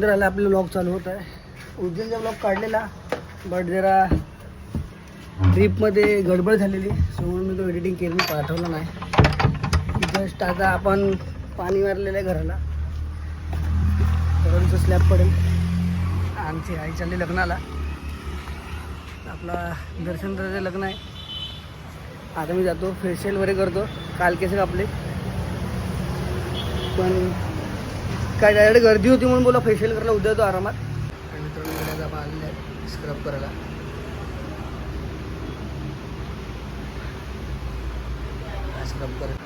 नंतर आला आपला ब्लॉग चालू होत आहे. उज्जैनचा ब्लॉग काढलेला बट जरा ट्रिपमध्ये गडबड झालेली सो म्हणून मी तो एडिटिंग केली पाठवला नाही. जस्ट आता आपण पाणी मारलेलं आहे घराला. घराचं स्लॅब पडेल. आमची आई चालली लग्नाला. आपला दर्शन करायचं लग्न आहे. आता मी जातो फेशियल वगैरे करतो. काल केस कापले. पण काय डायरेक्ट गर्दी होती म्हणून बोला फेशियल करायला उद्या येतो आरामात. आणि मित्रांनो आपण आलेले आहे स्क्रब करायला. स्क्रब कर.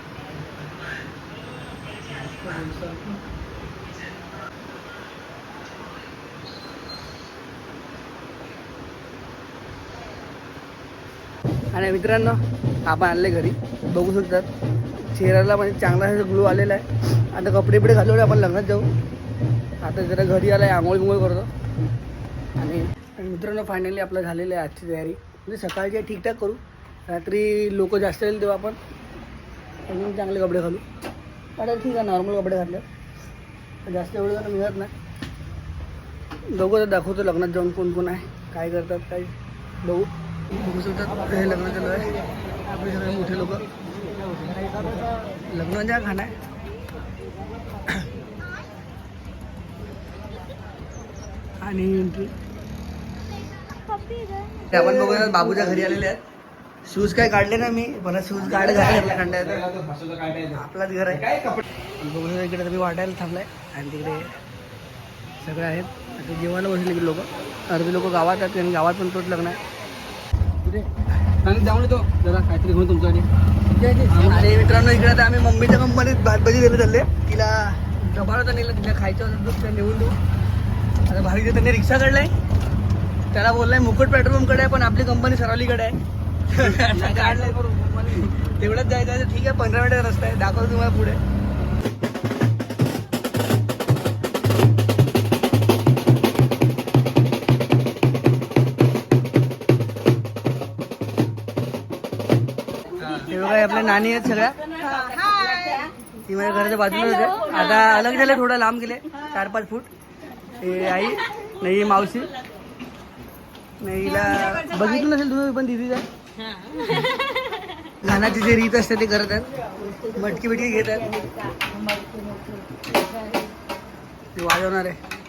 आणि मित्रांनो आपण आणले घरी. बघू शकतात. चेहऱ्याला म्हणजे चांगला असा ग्लो आलेला आहे. आता कपडे बिडे घालवले आपण लग्नात जाऊ. आता जरा घरी आला आहे आंघोळ बिंगोळ करतो. आणि मित्रांनो फायनली आपलं झालेलं आहे आजची तयारी. म्हणजे सकाळची आहे ठीकठाक करू. रात्री लोक जास्त येईल तेव्हा आपण अजून चांगले कपडे घालू. आता ठीक आहे नॉर्मल कपडे घातले. जास्त एवढं जण मिळत नाही. बघू तर दाखवतो लग्नात जाऊन कोण कोण आहे काय करतात काय बघू. बघू शकतात हे लग्न चालू आहे. आपले सगळे मोठे लोक. लग्नाच्या खाना आहे. आणि ते आपण बघूया बाबूच्या घरी आलेले आहेत. शूज काय काढले ना मी? मला शूज काढ घालायला काढायचं आपलाच घर आहे. बघू इकडे तुम्ही वाटायला थांबलाय. आणि तिकडे सगळे आहेत. आता जेवायला बसले की लोक. अर्धे लोक गावात आहेत आणि गावात पण तोच लग्न आहे. आणि जाऊन येतो. जरा काहीतरी घेऊन तुमच्याकडे आणि मित्रांनो इकडे आता आम्ही मम्मीच्या कंपनीत भातभाजी द्यायला चालले. तिला डबा होता नेला तिला खायचं होतं दूध ते नेऊन देऊ. आता भावी त्यांनी रिक्षा काढलाय. त्याला बोललाय मुकुट पेट्रोल पंपकडे आहे पण आपली कंपनी सरावलीकडे आहे. काढलाय तेवढंच जायचं. ठीक आहे पंधरा मिनिटाचा रस्ता आहे दाखवतो तुम्हाला पुढे. आपल्या नाणी आहेत सगळ्या. ती माझ्या घराच्या बाजूला होते आता अलग झाले थोडं लांब गेले. चार पाच फूट. हे आई नाही मावशी. नाही बघितलं नसेल तुम्ही पण दिदीचा गाण्याची जे रीत असते ते करत आहेत मटकी बिटकी घेतात. ते वाजवणार आहे.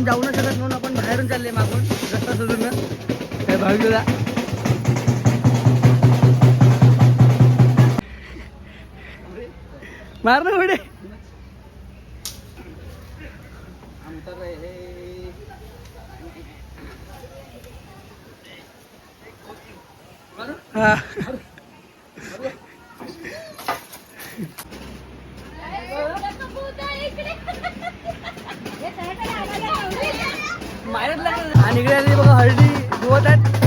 तुम्ही जाऊ नाही शकत म्हणून आपण बाहेरून चालले मागून. रस्ता सोडून काय भावी तुला मार ना पुढे. हा. आणि इकडे बघा हळदी धुवत आहेत.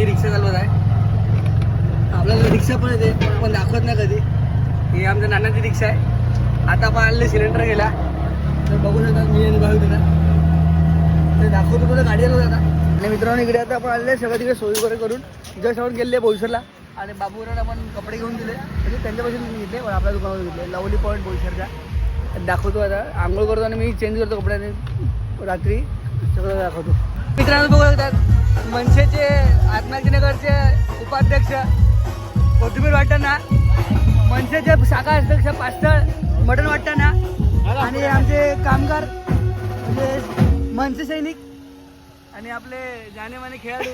मी रिक्षा चालवत आहे. आपल्याला रिक्षा पण येते पण आपण दाखवत नाही कधी. ही आमच्या नानाची रिक्षा आहे. आता आपण आणले सिलेंडर गेला तर बघू शकता मी आणि भाऊ तिला ते दाखवतो तुला गाडी आलो आता. आणि मित्रांनो इकडे आता आपण आले सगळं तिकडे सोयी वगैरे करून. जस्ट आपण गेले बोईसरला. आणि बाबूला आपण कपडे घेऊन दिले म्हणजे त्यांच्यापासून मी घेतले पण आपल्या दुकानावर घेतले. लवली पॉईंट बोईसरचा दाखवतो आता. आंघोळ करतो आणि मी चेंज करतो कपड्याने. रात्री. सगळं दाखवतो. मित्रांनो बघू शकतात मनसेचे आत्माजीनगरचे उपाध्यक्ष कोथिंबीर वाटताना मनसेचे शाखा अध्यक्ष पास्तळ मटण वाटताना आणि आमचे कामगार म्हणजे मनसे सैनिक आणि आपले जानेमाने खेळाडू.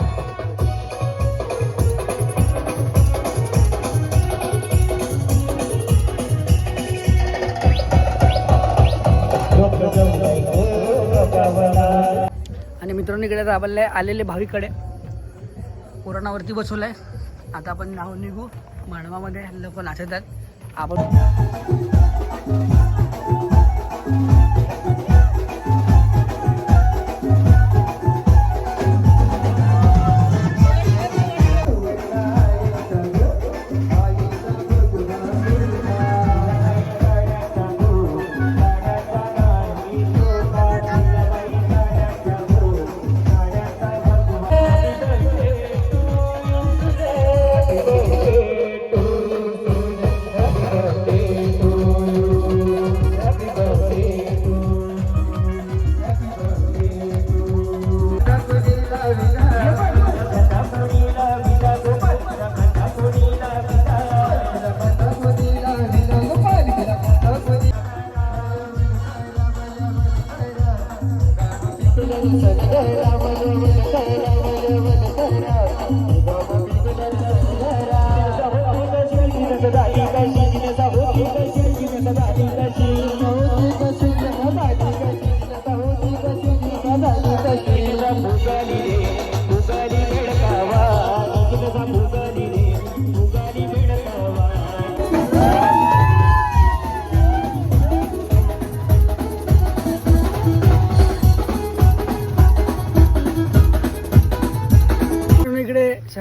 मित्रांनो इकडे आता आलेले भाविकडे. पुराणावरती बसवलं आहे आता आपण नाव निघू. मांडवामध्ये लोक नाचत आहेत. आपण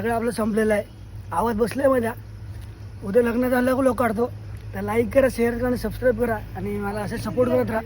सगळं आपलं संपलेलं आहे. आवाज बसलाय माझ्या उद्या लग्नाचा अलग लोक काढतो. तर लाईक करा शेअर करा सबस्क्राईब करा. आणि मला असं सपोर्ट करत राहा.